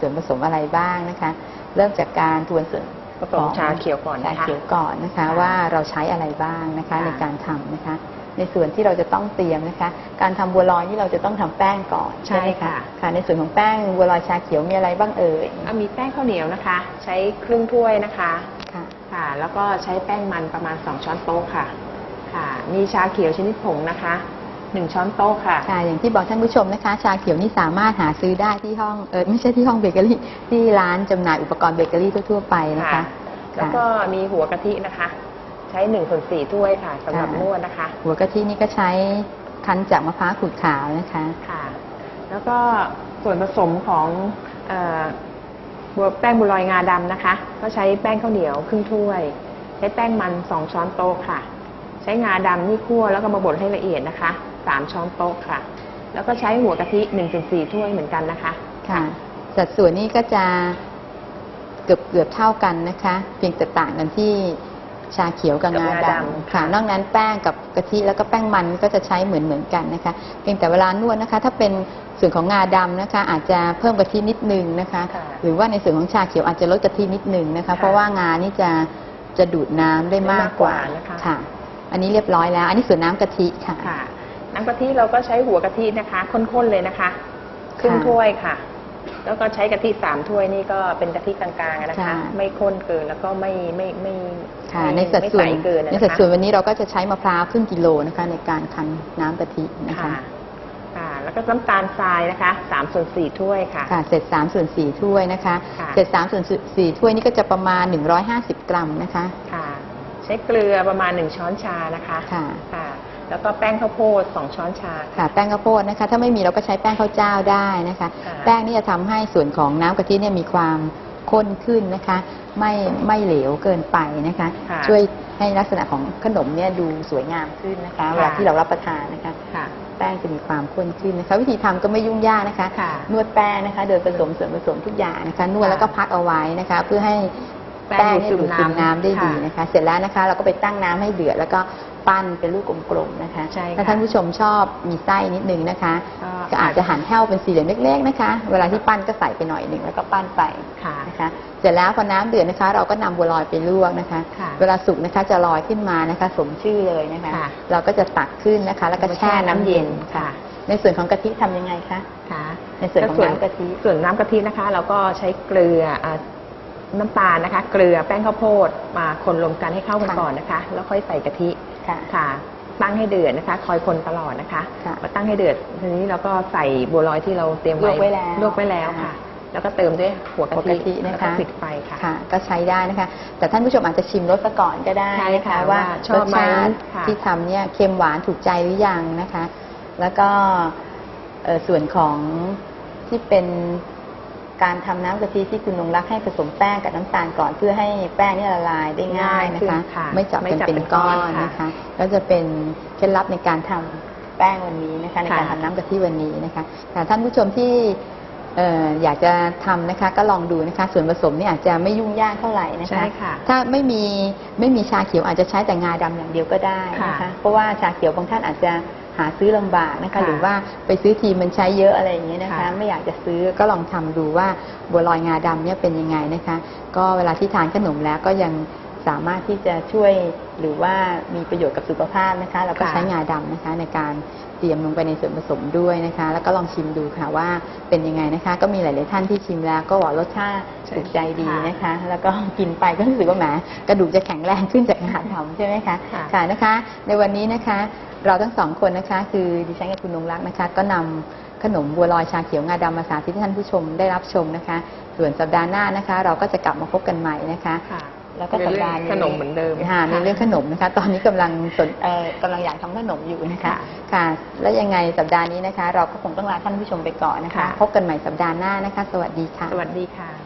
เรามีส่วนผสมอะไรบ้างนะคะ เริ่มจากการทวนส่วนผสมชาเขียวก่อนชานะคะเขียวก่อนนะคะค่ะว่าเราใช้อะไรบ้างนะคะค่ะในการทำนะคะ ในส่วนที่เราจะต้องเตรียมนะคะ การทำบัวลอยนี่เราจะต้องทำแป้งก่อนใช่ไหมค่ะค่ะ ในส่วนของแป้งบัวลอยชาเขียวมีอะไรบ้างเอ่ยอะมีแป้งข้าวเหนียวนะคะ ใช้ครึ่งถ้วยนะคะค่ะค่ะ แล้วก็ใช้แป้งมันประมาณ 2 ช้อนโต๊ะค่ะ ค่ะ มีชาเขียวชนิดผงนะคะ 1 ช้อนโต๊ะค่ะ ค่ะอย่างที่บอกท่านผู้ชมนะคะ ชาเขียวนี่สามารถหาซื้อได้ที่ห้องเออไม่ใช่ที่ห้องเบเกอรี่ที่ร้านจำหน่ายอุปกรณ์เบเกอรี่ทั่วๆไปนะคะ ค่ะ แล้วก็มีหัวกะทินะคะ ใช้1ส่วน4ถ้วยค่ะสำหรับค่ะ นวดนะคะ หัวกะทินี่ก็ใช้คั้นจากมะพร้าวขูดขาวนะคะ ค่ะ แล้วก็ส่วนผสมของเอ่อบัวแป้งบุลอยงาดำนะคะ ก็ใช้แป้งข้าวเหนียวครึ่งถ้วย ใช้แป้งมัน2ช้อนโต๊ะค่ะ ใช้งาดำนี่คั่วแล้วก็มาบดให้ละเอียดนะคะ 3 ช้อนโต๊ะค่ะ แล้วก็ใช้หัวกะทิ1-4ถ้วยเหมือนกันนะคะ ค่ะ สัดส่วนนี้ก็จะเกือบเกือบเท่ากันนะคะ เพียงแต่ต่างกันที่ชาเขียวกับกับงางาดดำำค่ะค่ะ นอกนั้นแป้งกับกะทิแล้วก็แป้งมันก็จะใช้เหมือนเหมือนกันนะคะ เพียงแต่เวลานวดนะคะ ถ้าเป็นส่วนของงาดำนะคะ อาจจะเพิ่มกะทินิดนึงนะคะค่ะหรือว่าในส่วนของชาเขียวอาจจะลดกะทินิดนึงนะคะค่ะเพราะว่างานี่จะจะดูดน้ำได้มากกว่าได้มากกว่านะคะค่ะ อันนี้เรียบร้อยแล้ว อันนี้ส่วนน้ำกะทิค่ะค่ะ น้ำกะทิเราก็ใช้หัวกะทินะคะข้นๆเลยนะคะครึ่งค่ะถ้วยค่ะ แล้วก็ใช้กะทิสามถ้วยนี่ก็เป็นกะทิกลางๆนะคะค่ะไม่ข้นเกินแล้วก็ไม่ไม่ไม่ค่ะไม่ในสัดส่วนไม่ใเกินนะคะในสัดส่วนวันนี้เราก็จะใช้มะพร้าวครึ่งกิโลนะคะ ในการคั้นน้ำกะทินะคะค่ะค่ะแล้วก็น้ำตาลทรายนะคะสามส่วนสี่ถ้วยค่ะค่ะ เสร็จ3ส่วน4ถ้วยนะคะค่ะเสร็จ3ส่วน4ถ้วยนี่ก็จะประมาณ150กรัมนะคะ ค่ะ ใช้เกลือประมาณหนึ่งช้อนชานะคะค่ะค่ะ แล้วก็แป้งข้าวโพดสองช้อนชา ค่ะ แป้งข้าวโพดนะคะ ถ้าไม่มีเราก็ใช้แป้งข้าวเจ้าได้นะคะ ค่ะ แป้งนี่จะทำให้ส่วนของน้ำกะทิเนี่ยมีความข้นขึ้นนะคะ ไม่ไม่เหลวเกินไปนะคะ ค่ะ ช่วยให้ลักษณะของขนมเนี่ยดูสวยงามขึ้นนะคะ ค่ะ เวลาที่เรารับประทานนะคะ ค่ะ แป้งจะมีความข้นขึ้นนะคะ วิธีทำก็ไม่ยุ่งยากนะคะ ค่ะนวดแป้งนะคะ โดยผสมส่วนผสมทุกอย่างนะคะ นวดค่ะแล้วก็พักเอาไว้นะคะ เพื่อให้แป้แป้งงดูดเนี่ยซึดูมดซึมน้ำน้ำได้ดีค่ะ นะคะ เสร็จแล้วนะคะ เราก็ไปตั้งน้ำให้เดือดแล้วก็ ปั้นเป็นลูกกลมๆนะคะใช่ค่ะถ้าท่านผู้ชมชอบมีไส้นิดนึงนะคะ ก็ก็อาจจะหั่นแห้วเป็นสี่เหลี่ยมเล็กๆนะคะ เวลาที่ปั้นก็ใส่ไปหน่อยหนึ่งแล้วก็ปั้นไปค่ะ นะคะ เสร็จแล้วพอน้ำเดือดนะคะ เราก็นำบัวลอยไปลวกนะคะ ค่ะเวลาสุกนะคะจะลอยขึ้นมานะคะ สมชื่อเลยนะคะ ค่ะ เราก็จะตักขึ้นนะคะ แล้วก็แช่น้ำเย็นค่ะ ในส่วนของกะทิทำยังไงคะ ค่ะในส่วนของน้ำกะทิ ส่วนน้ำกะทินะคะ เราก็ใช้เกลืออ่า น้ำตาลนะคะ เกลือแป้งข้าวโพดมาคนรวมกันให้เข้ากันค่ะก่อนนะคะ แล้วค่อยใส่กะทิค่ะ ค่ะตั้งให้เดือดนะคะ คอยคนตลอดนะคะค่ะพอตั้งให้เดือดทีนี้เราก็ใส่บัวลอยที่เราเตรียมลวกไว้แล้วลวกไว้แล้วค่ะ แล้วก็เติมด้วยหัวกะหัวกะทิทินะคะ แล้วก็ปิดไฟค่ะ ค่ะ ก็ใช้ได้นะคะ แต่ท่านผู้ชมอาจจะชิมรสซะก่อนก็ได้ใช่นะคะค่ะว่าว่าชอบไหมรสชาติค่ะที่ทำเนี่ยเค็มหวานถูกใจหรือยังนะคะ แล้วก็เอ่อส่วนของที่เป็น การทำน้ำกะทิที่คุณนงรักให้ผสมแป้งกับน้ำตาลก่อน เพื่อให้แป้งนี่ละลายได้ง่ายนะขึ้คะค่ะไม่เจับไม่เป็นจับเป็นเป็นก้อนก้อนค่ะนะคะ ก็จะเป็นเคล็ดลับในการทำแป้งวันนี้นะคะ ในการค่ะทำน้ำกะทิวันนี้นะคะแต่ท่านผู้ชมที่เอ่ออยากจะทำนะคะก็ลองดูนะคะ ส่วนผสมนี่อาจจะไม่ยุ่งยากเท่าไหร่นะคะใช่ค่ะถ้าไม่มีไม่มีชาเขียวอาจจะใช้แต่งาดำอย่างเดียวก็ได้นะคะค่ะเพราะว่าชาเขียวบางท่านอาจจะ หาซื้อลำบากนะคะค่ะหรือว่าไปซื้อทีมันใช้เยอะอะไรอย่างเงี้ยนะคะค่ะไม่อยากจะซื้อก็ลองทำดูว่าบัวลอยงาดำเนี่ยเป็นยังไงนะคะ ก็เวลาที่ทานขนมแล้วก็ยังสามารถที่จะช่วยหรือว่ามีประโยชน์กับสุขภาพนะคะเราก็ค่ะใช้งาดำนะคะในการเตรียมลงไปในส่วนผสมด้วยนะคะ แล้วก็ลองชิมดูค่ะว่าเป็นยังไงนะคะ ก็มีหลาย ๆ ท่านที่ชิมแล้ว ก็บอกรสชาติใช่ถูกใจดีค่ะนะคะ แล้วก็กินไปก็รู้สึกว่าแหมกระดูกจะแข็งแรงขึ้นจากการทำใช่ไหมคะค่ะค่ะนะคะ ในวันนี้นะคะ เราทั้งสองคนนะคะ คือดิฉันกับคุณนงรักนะคะ ก็นำขนมบัวลอยชาเขียวงาดำมาสาธิตให้ท่านผู้ชมได้รับชมนะคะ ส่วนสัปดาห์หน้านะคะ เราก็จะกลับมาพบกันใหม่นะคะค่ะแล้วก็สัปดาห์นี้ขนมเหมือนเดิมค่ะในค่ะเรื่องขนมนะคะ ตอนนี้กำลังสนเอ่อกำลังอยากทำขนมอยู่นะคะค่ะค่ะ แล้วยังไงสัปดาห์นี้นะคะ เราก็คงต้องลาท่านผู้ชมไปก่อนนะคะค่ะพบกันใหม่สัปดาห์หน้านะคะ สวัสดีค่ะ สวัสดีค่ะ